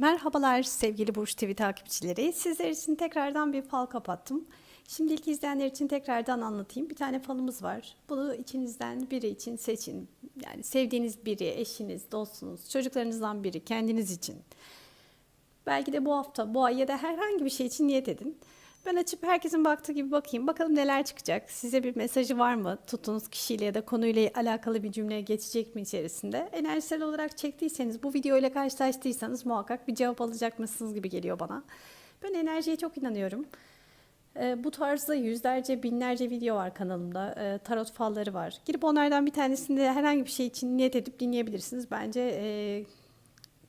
Merhabalar sevgili Burç TV takipçileri. Sizler için tekrardan bir fal kapattım. Şimdi ilk izleyenler için tekrardan anlatayım. Bir tane falımız var. Bunu içinizden biri için seçin. Yani sevdiğiniz biri, eşiniz, dostunuz, çocuklarınızdan biri, kendiniz için. Belki de bu hafta, bu ay ya da herhangi bir şey için niyet edin. Ben açıp herkesin baktığı gibi bakayım. Bakalım neler çıkacak. Size bir mesajı var mı? Tuttuğunuz kişiyle ya da konuyla alakalı bir cümle geçecek mi içerisinde? Enerjisel olarak çektiyseniz, bu videoyla karşılaştıysanız muhakkak bir cevap alacakmışsınız gibi geliyor bana. Ben enerjiye çok inanıyorum. Ee, bu tarzda yüzlerce, binlerce video var kanalımda. Ee, tarot falları var. Girip onlardan bir tanesinde herhangi bir şey için niyet edip dinleyebilirsiniz. Bence e,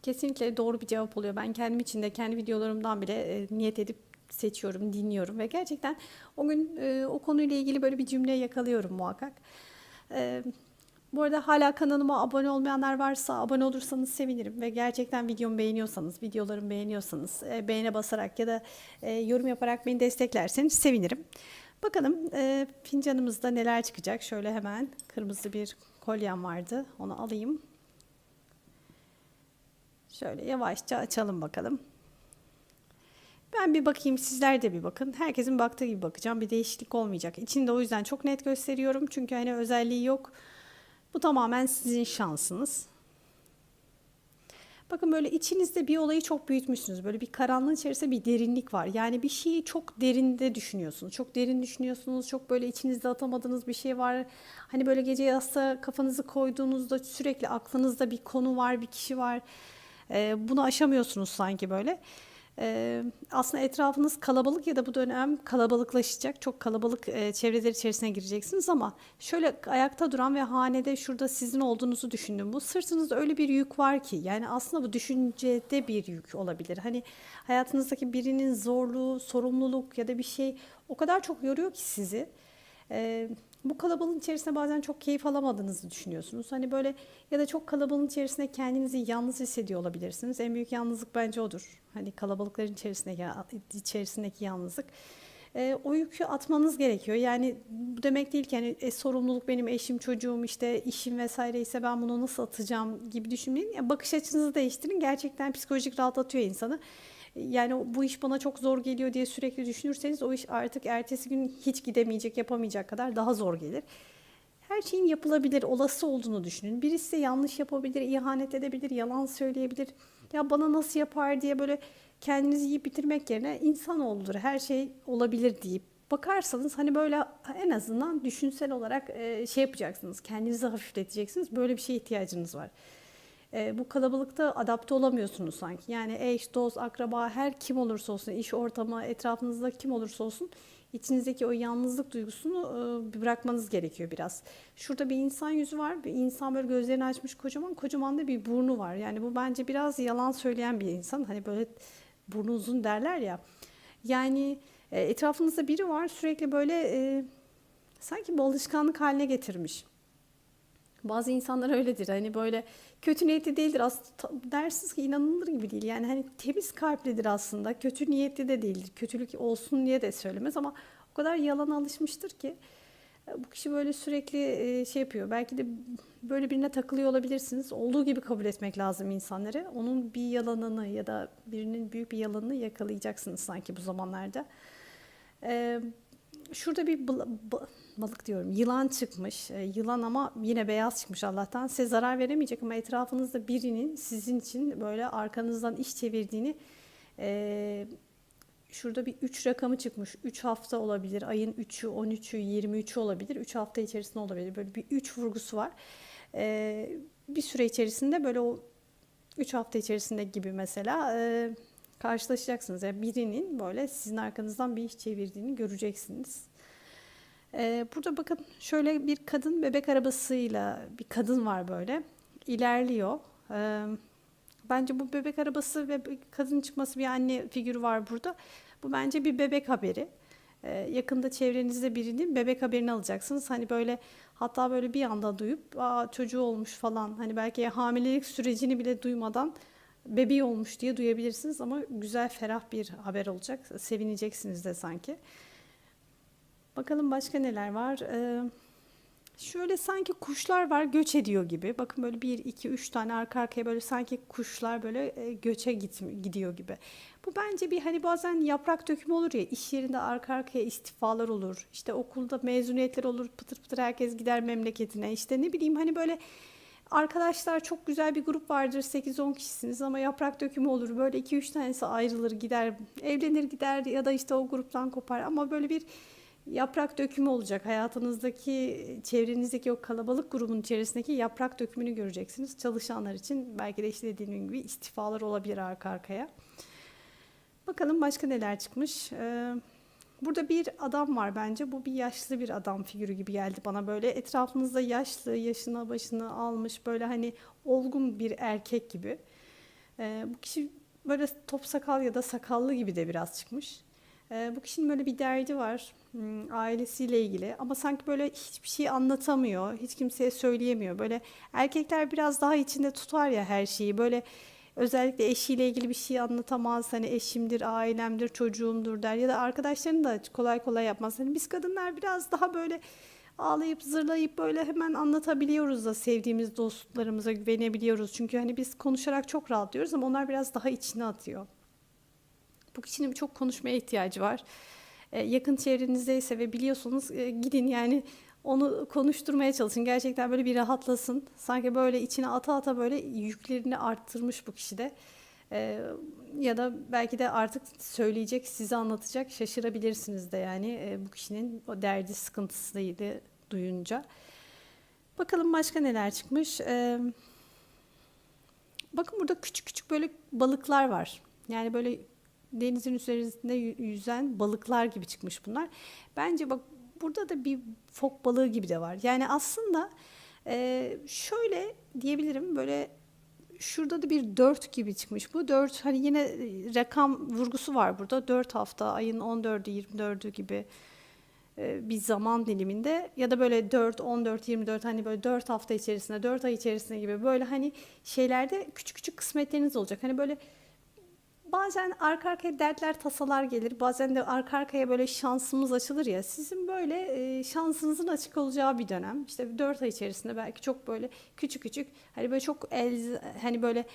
kesinlikle doğru bir cevap oluyor. Ben kendim için de kendi videolarımdan bile e, niyet edip seçiyorum, dinliyorum ve gerçekten o gün e, o konuyla ilgili böyle bir cümle yakalıyorum muhakkak. E, bu arada hala kanalıma abone olmayanlar varsa abone olursanız sevinirim ve gerçekten videomu beğeniyorsanız, videolarımı beğeniyorsanız e, beğene basarak ya da e, yorum yaparak beni desteklerseniz sevinirim. Bakalım e, fincanımızda neler çıkacak. Şöyle hemen kırmızı bir kolyem vardı. Onu alayım. Şöyle yavaşça açalım bakalım. Ben bir bakayım sizler de bir bakın. Herkesin baktığı gibi bakacağım. Bir değişiklik olmayacak. İçinde o yüzden çok net gösteriyorum. Çünkü hani özelliği yok. Bu tamamen sizin şansınız. Bakın böyle içinizde bir olayı çok büyütmüşsünüz. Böyle bir karanlığın içerisinde bir derinlik var. Yani bir şeyi çok derinde düşünüyorsunuz. Çok derin düşünüyorsunuz. Çok böyle içinizde atamadığınız bir şey var. Hani böyle gece yastığa kafanızı koyduğunuzda sürekli aklınızda bir konu var, bir kişi var. Ee, bunu aşamıyorsunuz sanki böyle. Ee, aslında etrafınız kalabalık ya da bu dönem kalabalıklaşacak. Çok kalabalık e, çevreler içerisine gireceksiniz ama şöyle ayakta duran ve hanede şurada sizin olduğunuzu düşündüm. Bu sırtınızda öyle bir yük var ki yani aslında bu düşüncede bir yük olabilir. Hani hayatınızdaki birinin zorluğu, sorumluluk ya da bir şey o kadar çok yoruyor ki sizi. Ee, bu kalabalığın içerisinde bazen çok keyif alamadığınızı düşünüyorsunuz. Hani böyle ya da çok kalabalığın içerisinde kendinizi yalnız hissediyor olabilirsiniz. En büyük yalnızlık bence odur. Hani kalabalıkların içerisindeki, içerisindeki yalnızlık. E, o yükü atmanız gerekiyor. Yani bu demek değil ki hani e, sorumluluk benim eşim, çocuğum, işte işim vesaire ise ben bunu nasıl atacağım gibi düşünmeyin. Yani bakış açınızı değiştirin. Gerçekten psikolojik rahatlatıyor insanı. Yani bu iş bana çok zor geliyor diye sürekli düşünürseniz o iş artık ertesi gün hiç gidemeyecek, yapamayacak kadar daha zor gelir. Her şeyin yapılabilir, olası olduğunu düşünün. Birisi yanlış yapabilir, ihanet edebilir, yalan söyleyebilir. Ya bana nasıl yapar diye böyle kendinizi yiyip bitirmek yerine insanoğludur, her şey olabilir deyip bakarsanız hani böyle en azından düşünsel olarak şey yapacaksınız. Kendinizi hafifleteceksiniz. Böyle bir şeye ihtiyacınız var e, bu kalabalıkta adapte olamıyorsunuz sanki. Yani eş, dost, akraba her kim olursa olsun, iş ortamı, etrafınızda kim olursa olsun içinizdeki o yalnızlık duygusunu e, bırakmanız gerekiyor biraz. Şurada bir insan yüzü var. Bir insan böyle gözlerini açmış kocaman, kocaman da bir burnu var. Yani bu bence biraz yalan söyleyen bir insan. Hani böyle burnu uzun derler ya. Yani e, etrafınızda biri var sürekli böyle e, sanki bu alışkanlık haline getirmiş. Bazı insanlar öyledir. Hani böyle kötü niyetli değildir. Aslında dersiniz ki inanılır gibi değil. Yani hani temiz kalplidir aslında. Kötü niyetli de değildir. Kötülük olsun diye de söylemez ama o kadar yalana alışmıştır ki e, bu kişi böyle sürekli e, şey yapıyor. Belki de böyle birine takılıyor olabilirsiniz. Olduğu gibi kabul etmek lazım insanları. Onun bir yalanını ya da birinin büyük bir yalanını yakalayacaksınız sanki bu zamanlarda. Şurada bir balık diyorum yılan çıkmış. E, yılan ama yine beyaz çıkmış Allah'tan. Size zarar veremeyecek ama etrafınızda birinin sizin için böyle arkanızdan iş çevirdiğini e, şurada bir 3 rakamı çıkmış. 3 hafta olabilir. Ayın 3'ü, 13'ü, 23'ü olabilir. 3 hafta içerisinde olabilir. Böyle bir 3 vurgusu var. E, bir süre içerisinde böyle o 3 hafta içerisinde gibi mesela e, karşılaşacaksınız. Yani birinin böyle sizin arkanızdan bir iş çevirdiğini göreceksiniz. Ee, burada bakın şöyle bir kadın bebek arabasıyla bir kadın var böyle ilerliyor. Ee, bence bu bebek arabası ve kadın çıkması bir anne figürü var burada. Bu bence bir bebek haberi. Ee, yakında çevrenizde birinin bebek haberini alacaksınız. Hani böyle hatta böyle bir anda duyup Aa, çocuğu olmuş falan hani belki hamilelik sürecini bile duymadan bebeği olmuş diye duyabilirsiniz ama güzel ferah bir haber olacak. Sevineceksiniz de sanki. Bakalım başka neler var. Ee, Şöyle sanki kuşlar var göç ediyor gibi. Bakın böyle bir, iki, üç tane arka arkaya böyle sanki kuşlar böyle e, göçe git, gidiyor gibi. Bu bence bir hani bazen yaprak dökümü olur ya iş yerinde arka arkaya istifalar olur. İşte okulda mezuniyetler olur pıtır pıtır herkes gider memleketine. İşte ne bileyim hani böyle arkadaşlar çok güzel bir grup vardır 8-10 kişisiniz ama yaprak dökümü olur. Böyle 2-3 tanesi ayrılır gider evlenir gider ya da işte o gruptan kopar ama böyle bir yaprak dökümü olacak. Hayatınızdaki, çevrenizdeki o kalabalık grubun içerisindeki yaprak dökümünü göreceksiniz. Çalışanlar için belki de işte dediğim gibi istifalar olabilir arka arkaya. Bakalım başka neler çıkmış. Ee, burada bir adam var bence. Bu bir yaşlı bir adam figürü gibi geldi bana böyle. Etrafınızda yaşlı, yaşına başını almış böyle hani olgun bir erkek gibi. Ee, bu kişi böyle top sakal ya da sakallı gibi de biraz çıkmış. Ee, bu kişinin böyle bir derdi var hmm, ailesiyle ilgili ama sanki böyle hiçbir şey anlatamıyor, hiç kimseye söyleyemiyor. Böyle erkekler biraz daha içinde tutar ya her şeyi. Böyle özellikle eşiyle ilgili bir şey anlatamaz. Hani eşimdir, ailemdir, çocuğumdur der ya da arkadaşlarını da kolay kolay yapmaz. Hani biz kadınlar biraz daha böyle ağlayıp zırlayıp böyle hemen anlatabiliyoruz da sevdiğimiz dostlarımıza güvenebiliyoruz. Çünkü hani biz konuşarak çok rahatlıyoruz ama onlar biraz daha içine atıyor. Bu kişinin çok konuşmaya ihtiyacı var. Ee, yakın çevrenizdeyse ve biliyorsunuz e, gidin yani onu konuşturmaya çalışın. Gerçekten böyle bir rahatlasın. Sanki böyle içine ata ata böyle yüklerini arttırmış bu kişi de. Ee, ya da belki de artık söyleyecek, size anlatacak şaşırabilirsiniz de yani e, bu kişinin o derdi sıkıntısıydı duyunca. Bakalım başka neler çıkmış. Bakın burada küçük küçük böyle balıklar var. Yani böyle denizin üzerinde yüzen balıklar gibi çıkmış bunlar. Bence bak burada da bir fok balığı gibi de var. Yani aslında e, şöyle diyebilirim böyle şurada da bir dört gibi çıkmış bu. Dört hani yine rakam vurgusu var burada. Dört hafta ayın 14'ü 24'ü gibi e, bir zaman diliminde ya da böyle 4, 14, 24 hani böyle 4 hafta içerisinde, 4 ay içerisinde gibi böyle hani şeylerde küçük küçük kısmetleriniz olacak. Hani böyle bazen arka arkaya dertler tasalar gelir. Bazen de arka arkaya böyle şansımız açılır ya. Sizin böyle e, şansınızın açık olacağı bir dönem. İşte 4 ay içerisinde belki çok böyle küçük küçük hani böyle çok el hani böyle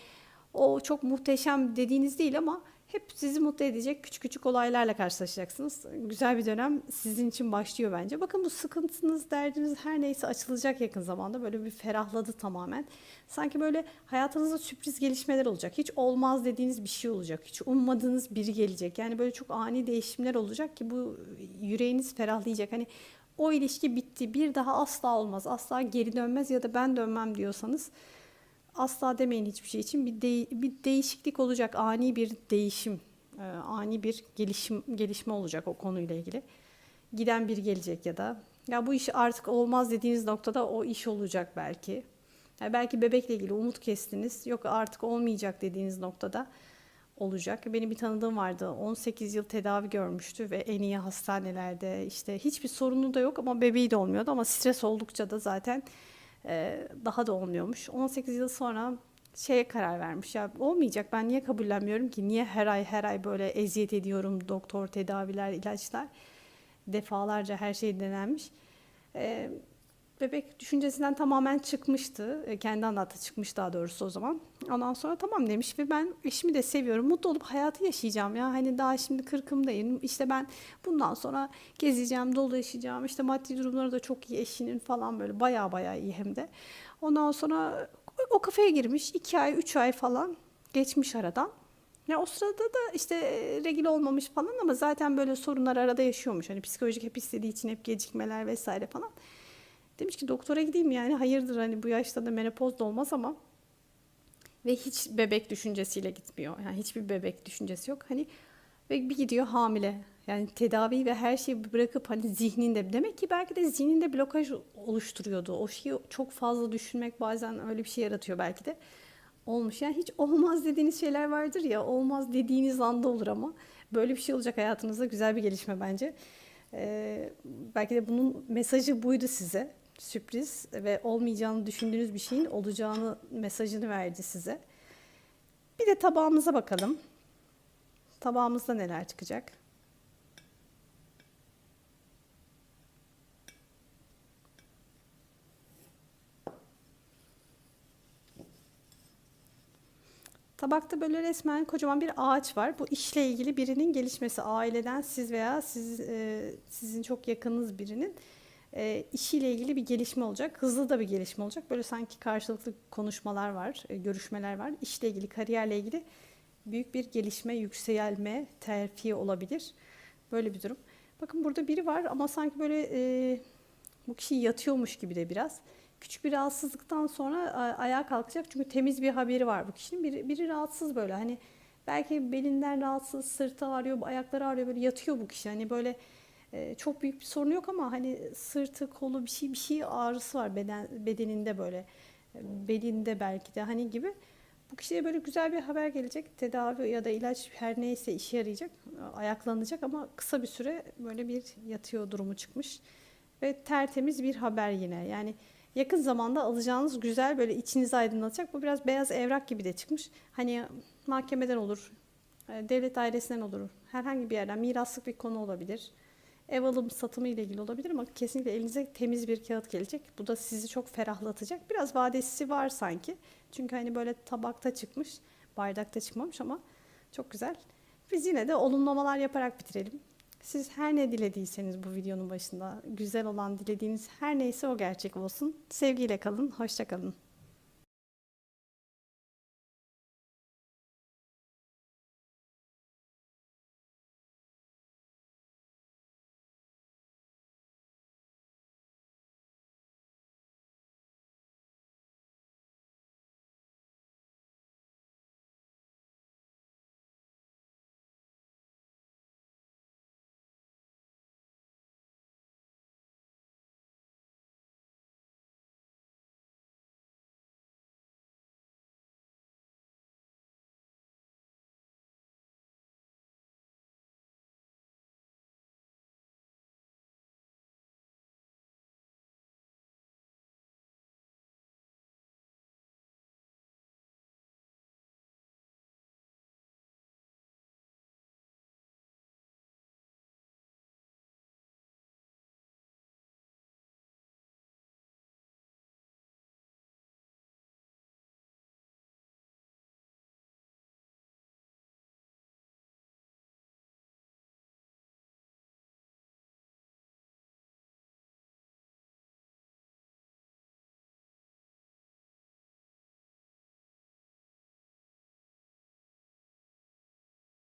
o çok muhteşem dediğiniz değil ama hep sizi mutlu edecek küçük küçük olaylarla karşılaşacaksınız. Güzel bir dönem sizin için başlıyor bence. Bakın bu sıkıntınız, derdiniz her neyse açılacak yakın zamanda. Böyle bir ferahladı tamamen. Sanki böyle hayatınızda sürpriz gelişmeler olacak. Hiç olmaz dediğiniz bir şey olacak. Hiç ummadığınız biri gelecek. Yani böyle çok ani değişimler olacak ki bu yüreğiniz ferahlayacak. Hani o ilişki bitti. Bir daha asla olmaz. Asla geri dönmez ya da ben dönmem diyorsanız asla demeyin hiçbir şey için. Bir, de, bir değişiklik olacak ani bir değişim e, ani bir gelişim gelişme olacak o konuyla ilgili. Giden bir gelecek ya da ya bu iş artık olmaz dediğiniz noktada o iş olacak belki. Yani belki bebekle ilgili umut kestiniz yok artık olmayacak dediğiniz noktada olacak. Benim bir tanıdığım vardı 18 yıl tedavi görmüştü ve en iyi hastanelerde işte hiçbir sorunu da yok ama bebeği de olmuyordu ama stres oldukça da zaten ee, daha da olmuyormuş. 18 yıl sonra şeye karar vermiş ya olmayacak ben niye kabullenmiyorum ki niye her ay her ay böyle eziyet ediyorum doktor tedaviler ilaçlar defalarca her şey denenmiş. Ee, bebek düşüncesinden tamamen çıkmıştı. E, kendi anlattı çıkmış daha doğrusu o zaman. Ondan sonra tamam demiş ve ben eşimi de seviyorum. Mutlu olup hayatı yaşayacağım ya. Hani daha şimdi kırkımdayım. İşte ben bundan sonra gezeceğim, dolu yaşayacağım. İşte maddi durumları da çok iyi eşinin falan böyle baya baya iyi hem de. Ondan sonra o kafeye girmiş. iki ay, üç ay falan geçmiş aradan. Ya o sırada da işte e, regil olmamış falan ama zaten böyle sorunlar arada yaşıyormuş. Hani psikolojik hep istediği için hep gecikmeler vesaire falan. Demiş ki doktora gideyim yani hayırdır hani bu yaşta da menopoz da olmaz ama ve hiç bebek düşüncesiyle gitmiyor. Yani hiçbir bebek düşüncesi yok. Hani ve bir gidiyor hamile. Yani tedavi ve her şeyi bırakıp hani zihninde demek ki belki de zihninde blokaj oluşturuyordu. O şeyi çok fazla düşünmek bazen öyle bir şey yaratıyor belki de. Olmuş. Yani hiç olmaz dediğiniz şeyler vardır ya. Olmaz dediğiniz anda olur ama böyle bir şey olacak hayatınızda güzel bir gelişme bence. Ee, belki de bunun mesajı buydu size sürpriz ve olmayacağını düşündüğünüz bir şeyin olacağını mesajını verdi size. Bir de tabağımıza bakalım. Tabağımızda neler çıkacak? Tabakta böyle resmen kocaman bir ağaç var. Bu işle ilgili birinin gelişmesi, aileden siz veya siz e, sizin çok yakınınız birinin e, işiyle ilgili bir gelişme olacak. Hızlı da bir gelişme olacak. Böyle sanki karşılıklı konuşmalar var, e, görüşmeler var. İşle ilgili, kariyerle ilgili büyük bir gelişme, yükselme, terfi olabilir. Böyle bir durum. Bakın burada biri var ama sanki böyle e, bu kişi yatıyormuş gibi de biraz. Küçük bir rahatsızlıktan sonra ayağa kalkacak çünkü temiz bir haberi var bu kişinin. Biri, biri rahatsız böyle hani belki belinden rahatsız, sırtı ağrıyor, ayakları ağrıyor böyle yatıyor bu kişi. Hani böyle e, çok büyük bir sorunu yok ama hani sırtı, kolu bir şey bir şey ağrısı var beden bedeninde böyle e, belinde belki de hani gibi. Bu kişiye böyle güzel bir haber gelecek. Tedavi ya da ilaç her neyse işe yarayacak. Ayaklanacak ama kısa bir süre böyle bir yatıyor durumu çıkmış. Ve tertemiz bir haber yine. Yani yakın zamanda alacağınız güzel böyle içinizi aydınlatacak. Bu biraz beyaz evrak gibi de çıkmış. Hani mahkemeden olur, e, devlet dairesinden olur, herhangi bir yerden miraslık bir konu olabilir. Ev alım satımı ile ilgili olabilir ama kesinlikle elinize temiz bir kağıt gelecek. Bu da sizi çok ferahlatacak. Biraz vadesi var sanki. Çünkü hani böyle tabakta çıkmış, bardakta çıkmamış ama çok güzel. Biz yine de olumlamalar yaparak bitirelim. Siz her ne dilediyseniz bu videonun başında güzel olan dilediğiniz her neyse o gerçek olsun. Sevgiyle kalın, hoşça kalın.